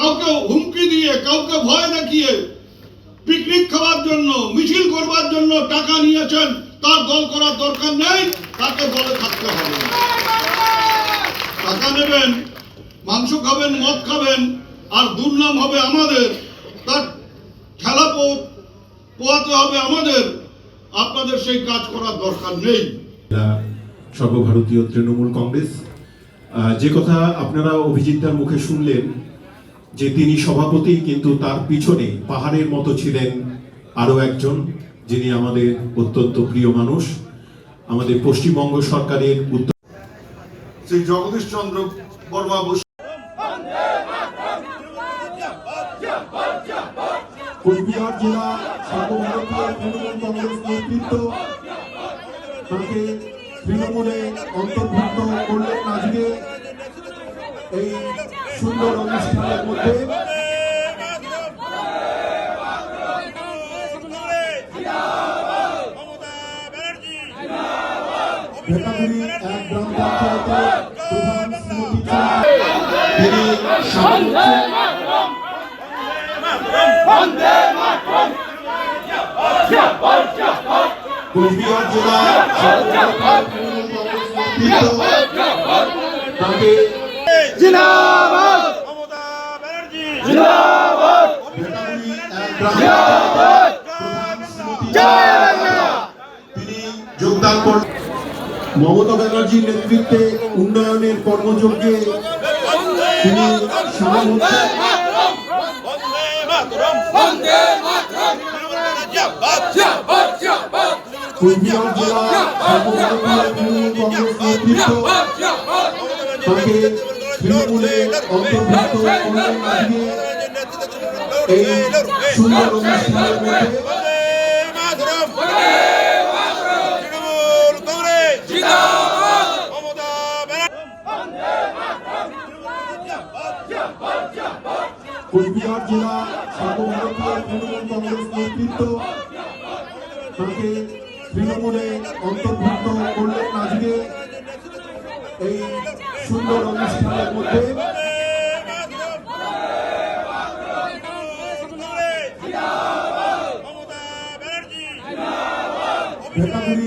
কাউকে হুমকি দিয়ে, কাউকে ভয় দেখিয়ে পিকনিক খাওয়ার জন্য, মিছিল করবার জন্য টাকা নিয়েছেন, তার দল করার দরকার নেই, তাকে দলে থাকতে হবে টাকা নেবেন, মাংস খাবেন, মদ খাবেন, আর দুর্নাম হবে আমাদের, তার খেলা পোয়াতে হবে আমাদের, আপনাদের সেই কাজ করার দরকার নেই। সর্বভারতীয় তৃণমূল কংগ্রেস। যে কথা আপনারা অভিজিৎদার মুখে শুনলেন যে তিনি সভাপতি কিন্তু তার পিছনে পাহাড়ের মতো ছিলেন আরও একজন যিনি আমাদের অত্যন্ত প্রিয় মানুষ আমাদের পশ্চিমবঙ্গ সরকারের উত্তর শ্রী জগদীশ চন্দ্র বর্মা বসু কোচবিহার জেলা সর্বভারতীয় তৃণমূল কংগ্রেস নেতৃত্ব তাকে তৃণমূলে অন্তর্ভুক্ত করলেন আজকে এই সুন্দর অনুষ্ঠানের মধ্যে তাকে ভেটাগুড়ি এক গ্রাম পঞ্চায়েতের প্রধান শ্রীমতী তিনি যোগদান করেন মমতা ব্যানার্জির নেতৃত্বে উন্নয়নের কর্মযজ্ঞে তিনি সামিল হচ্ছেন কোচবিহার জেলা সর্বভারতীয় তৃণমূল কংগ্রেস নেতৃত্ব অন্তর্ভুক্ত এই সুন্দর অনুষ্ঠানের মধ্যে কোচবিহার জেলা সর্বভারতীয় তৃণমূল কংগ্রেস নেতৃত্ব তাকে তৃণমূলে অন্তর্ভুক্ত করলেন আজকে এই সুন্দর অনুষ্ঠানের মধ্যে ভেটাগুড়ি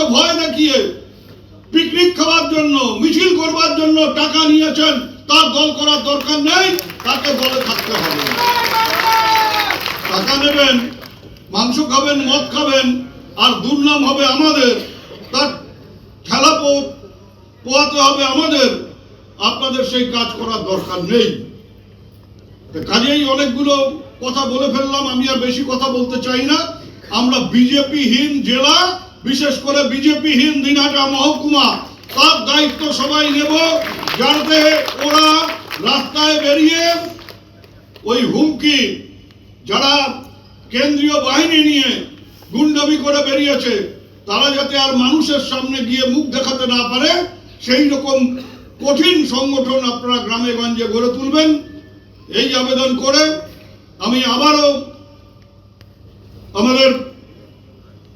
কাউকে ভয় দেখিয়ে পিকনিক খাওয়ার জন্য, মিছিল করবার জন্য টাকা নিয়েছেন, তার দল করার দরকার নেই তাকে দলে থাকতে হবে টাকা নেবেন, মাংস খাবেন, মদ খাবেন, আর দুর্নাম হবে আমাদের, তার খেলা পোয়াতে হবে আমাদের, আপনাদের সেই কাজ করার দরকার নেই। কাজেই অনেকগুলো কথা বলে ফেললাম, আমি আর বেশি কথা বলতে চাই না। আমরা বিজেপিহীন জেলা বিশেষ করে বিজেপিহীন দিনহাটা মহকুমা, তার দায়িত্ব সবাই নেব, যাতে ওরা রাস্তায় বেরিয়ে ওই হুমকি যারা কেন্দ্রীয় বাহিনী নিয়ে গুন্ডামি করে বেরিয়েছে, তারা যাতে আর মানুষের সামনে গিয়ে মুখ দেখাতে না পারে, সেই রকম কঠিন সংগঠন আপনারা গ্রামে গঞ্জে গড়ে তুলবেন। এই আবেদন করে আমি আবারও আমাদের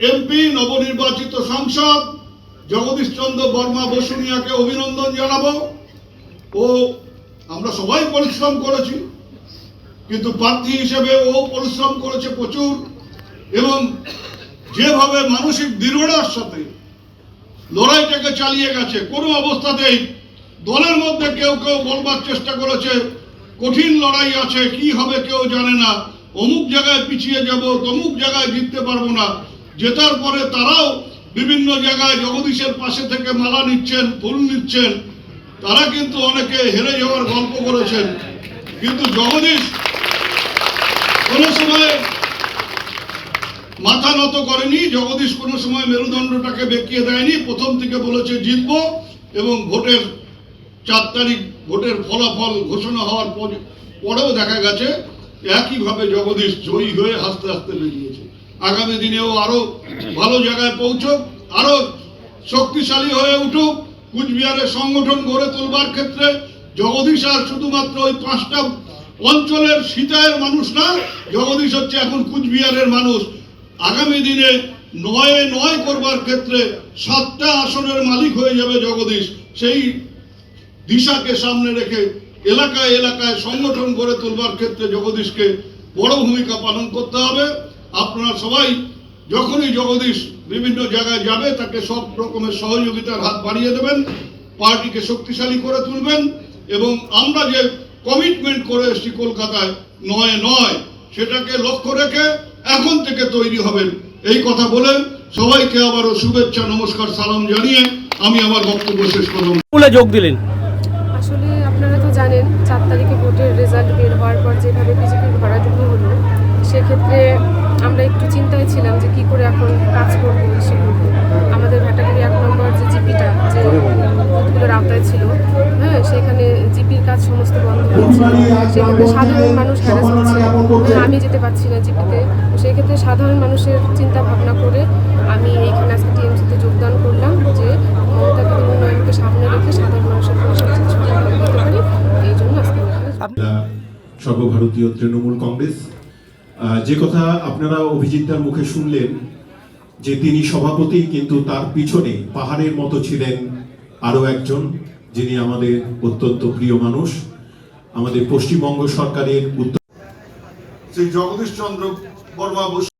এমপি, নবনির্বাচিত সাংসদ জগদীশ চন্দ্র বর্মা বসুনিয়াকে অভিনন্দন জানাব। ও, আমরা সবাই পরিশ্রম করেছি, কিন্তু প্রার্থী হিসেবে ও পরিশ্রম করেছে প্রচুর এবং যেভাবে মানসিক দৃঢ়তার সাথে লড়াইটাকে চালিয়ে গেছে, কোনো অবস্থাতেই দলের মধ্যে কেউ কেউ বলবার চেষ্টা করেছে, কঠিন লড়াই আছে, কি হবে কেউ জানে না, অমুক জায়গায় পিছিয়ে যাব, তমুক জায়গায় জিততে পারব না। জেতার পরে তারাও বিভিন্ন জায়গায় জগদীশের পাশে থেকে মালা নিচ্ছেন, ফুল নিচ্ছেন। তারা কিন্তু অনেকে হেরে যাওয়ার গল্প করেছেন। কিন্তু জগদীশ কোনো সময় মাথা নত করেনি। জগদীশ কোনো সময় মেরুদণ্ডটাকে বেঁকিয়ে দেয়নি। প্রথম থেকে বলেছে, জিতবো এবং ভোটের চার তারিখ, ভোটের ফলাফল ঘোষণা হওয়ার পর- পরেও দেখা গেছে একইভাবে জগদীশ জয়ী হয়ে হাসতে হাসতে বেরিয়েছে। আগামী দিনেও আরও ভালো জায়গায় পৌঁছক, আরও শক্তিশালী হয়ে উঠুক। কুচবিহারের সংগঠন গড়ে তোলবার ক্ষেত্রে জগদীশ আর শুধুমাত্র ওই পাঁচটা অঞ্চলের সীতায়ের মানুষ না, জগদীশ হচ্ছে এখন কুচবিহারের মানুষ। আগামী দিনে নয়ে নয় করবার ক্ষেত্রে সাতটা আসনের মালিক হয়ে যাবে জগদীশ। সেই দিশাকে সামনে রেখে এলাকায় এলাকায় সংগঠন গড়ে তোলবার ক্ষেত্রে জগদীশকে বড় ভূমিকা পালন করতে হবে। আপনারা সবাই যখনই জগদীশ বিভিন্ন জায়গায় যাবে তাকে সব রকমের সহযোগিতার হাত বাড়িয়ে দেবেন পার্টিকে শক্তিশালী করে তুলবেন এবং আমরা যে কমিটমেন্ট করে এসেছি কলকাতায় নয় নয় সেটাকে লক্ষ্য রেখে এখন থেকে তৈরি হবেন। এই কথা বলে সবাইকে আবারও শুভেচ্ছা নমস্কার সালাম জানিয়ে আমি আমার বক্তব্য শেষ করলাম। স্কুলে যোগ দিলেন। আসলে আপনারা তো জানেন চার তারিখে ভোটের রেজাল্ট বের হওয়ার পর যেভাবে বিজেপির ভরাডুবি হলো সেক্ষেত্রে আমরা একটু চিন্তায় ছিলাম যে কি করে এখন কাজ করব সে আমাদের ভ্যাটাগরি এক নম্বর যে জিপিটা যে বুথগুলোর আওতায় ছিল হ্যাঁ সেখানে জিপির কাজ সমস্ত বন্ধ হয়েছে সেক্ষেত্রে সাধারণ মানুষ হ্যারাস হচ্ছে হ্যাঁ, আমি যেতে পারছি না জিপিতে। তো সেই সাধারণ মানুষের চিন্তা ভাবনা করে আমি এইখানে আজকে টিএমসিতে যোগদান করলাম যে মমতা দিদি উন্নয়নকে সামনে রেখে সাধারণ মানুষের পরিষেবা দিতে পারি। এই জন্য আজকে সর্বভারতীয় তৃণমূল কংগ্রেস। যে কথা আপনারা অভিজিৎদার মুখে শুনলেন যে তিনি সভাপতি কিন্তু তার পিছনে পাহাড়ের মতো ছিলেন আরও একজন যিনি আমাদের অত্যন্ত প্রিয় মানুষ আমাদের পশ্চিমবঙ্গ সরকারের উত্তর শ্রী জগদীশ চন্দ্র বর্মা বসু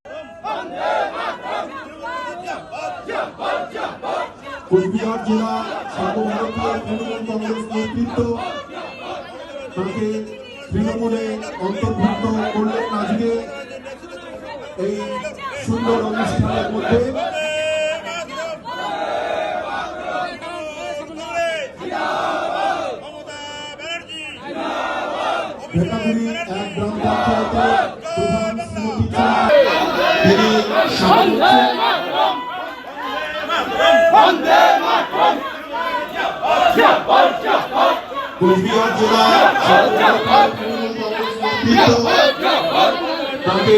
কোচবিহার জেলা সর্বভারতীয় তৃণমূল কংগ্রেস নেতৃত্ব তাকে তৃণমূলে অন্তর্ভুক্ত করলেন আজকে এই সুন্দর অনুষ্ঠানের মধ্যে। ভেটাগুড়ি এক গ্রাম কোচবিহার জেলা তাকে